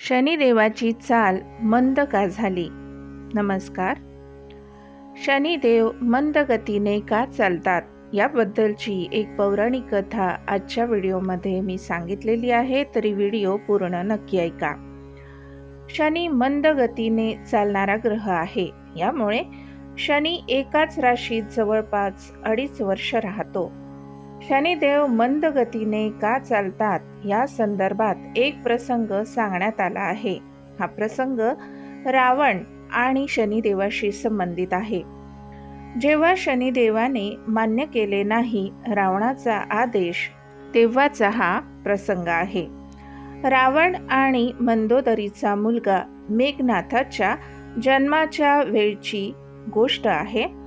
शनिदेवाची चाल मंद का झाली? नमस्कार. शनिदेव मंद गतीने का चालतात? याबद्दलची एक पौराणिक कथा आजच्या व्हिडिओमध्ये मी सांगितलेली आहे तरी व्हिडिओ पूर्ण नक्की ऐका. शनी मंद गतीने चालणारा ग्रह आहे. यामुळे शनी एकाच राशीत जवळपास अडीच वर्ष राहतो. शनिदेव मंद गतीने का चालतात? या संदर्भात एक प्रसंग सांगण्यात आला आहे. हा प्रसंग रावण आणि शनिदेवाशी संबंधित आहे. जेव्हा शनिदेवाने मान्य केले नाही रावणाचा आदेश तेव्हाचा हा प्रसंग आहे. रावण आणि मंदोदरीचा मुलगा मेघनाथाच्या जन्माच्या वेळची गोष्ट आहे.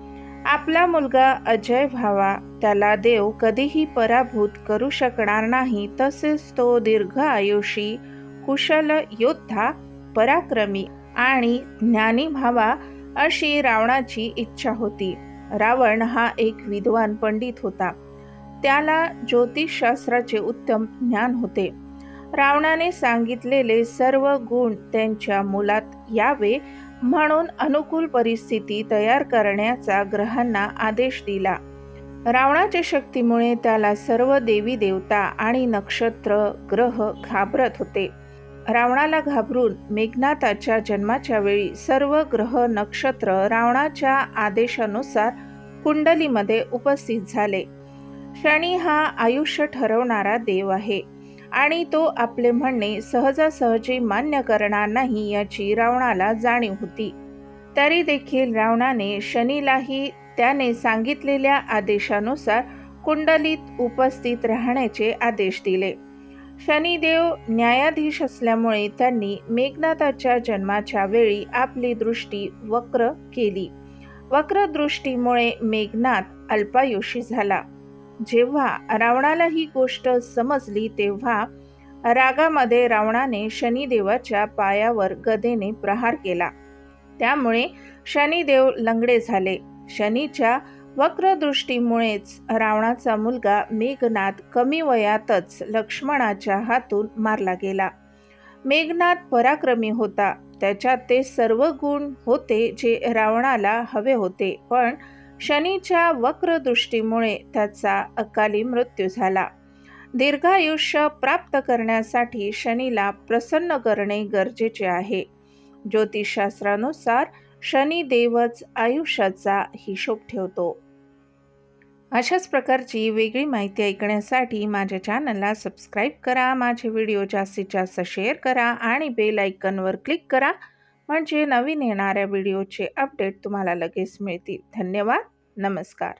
आपला मुलगा अजय व्हावा त्याला देव कधीही पराभूत करू शकणार नाही तसेच तो दीर्घ आयुषी कुशल योद्धा पराक्रमी आणि ज्ञानी व्हावा अशी रावणाची इच्छा होती. रावण हा एक विद्वान पंडित होता. त्याला ज्योतिषशास्त्राचे उत्तम ज्ञान होते. रावणाने सांगितलेले सर्व गुण त्यांच्या मुलात यावे म्हणून अनुकूल परिस्थिती तयार करण्याचा ग्रहांना आदेश दिला. रावणाच्या शक्तीमुळे त्याला सर्व देवी देवता आणि नक्षत्र ग्रह घाबरत होते. रावणाला घाबरून मेघनाथाच्या जन्माच्या वेळी सर्व ग्रह नक्षत्र रावणाच्या आदेशानुसार कुंडलीमध्ये उपस्थित झाले. शनी हा आयुष्य ठरवणारा देव आहे. आणि तो आपले म्हणणे सहजासहजी मान्य करणार नाही याची रावणाला जाणीव होती. तरी देखील रावणाने शनीलाही त्याने सांगितलेल्या आदेशानुसार कुंडलीत उपस्थित राहण्याचे आदेश दिले. शनिदेव न्यायाधीश असल्यामुळे त्यांनी मेघनाथाच्या जन्माच्या वेळी आपली दृष्टी वक्र केली. वक्रदृष्टीमुळे मेघनाथ अल्पायुषी झाला. जेव्हा रावणाला ही गोष्ट समजली तेव्हा रागामध्ये रावणाने शनिदेवाच्या पायावर गदेने प्रहार केला. त्यामुळे शनिदेव लंगडे झाले. शनीच्या वक्रदृष्टीमुळेच रावणाचा मुलगा मेघनाथ कमी वयातच लक्ष्मणाच्या हातून मारला गेला. मेघनाथ पराक्रमी होता. त्याच्यात ते सर्व गुण होते जे रावणाला हवे होते. पण शनीच्या वक्रदृष्टीमुळे त्याचा अकाली मृत्यू झाला. दीर्घायुष्य प्राप्त करण्यासाठी शनीला प्रसन्न करणे गरजेचे आहे. ज्योतिषशास्त्रानुसार शनिदेवच आयुष्याचा हिशोब ठेवतो. अशाच प्रकारची वेगळी माहिती ऐकण्यासाठी माझ्या चॅनलला सबस्क्राईब करा माझे व्हिडिओ जास्तीत जास्त शेअर करा आणि बेल आयकनवर क्लिक करा. म्हणजे नवीन येणाऱ्या व्हिडिओचे अपडेट तुम्हाला लगेच मिळतील धन्यवाद नमस्कार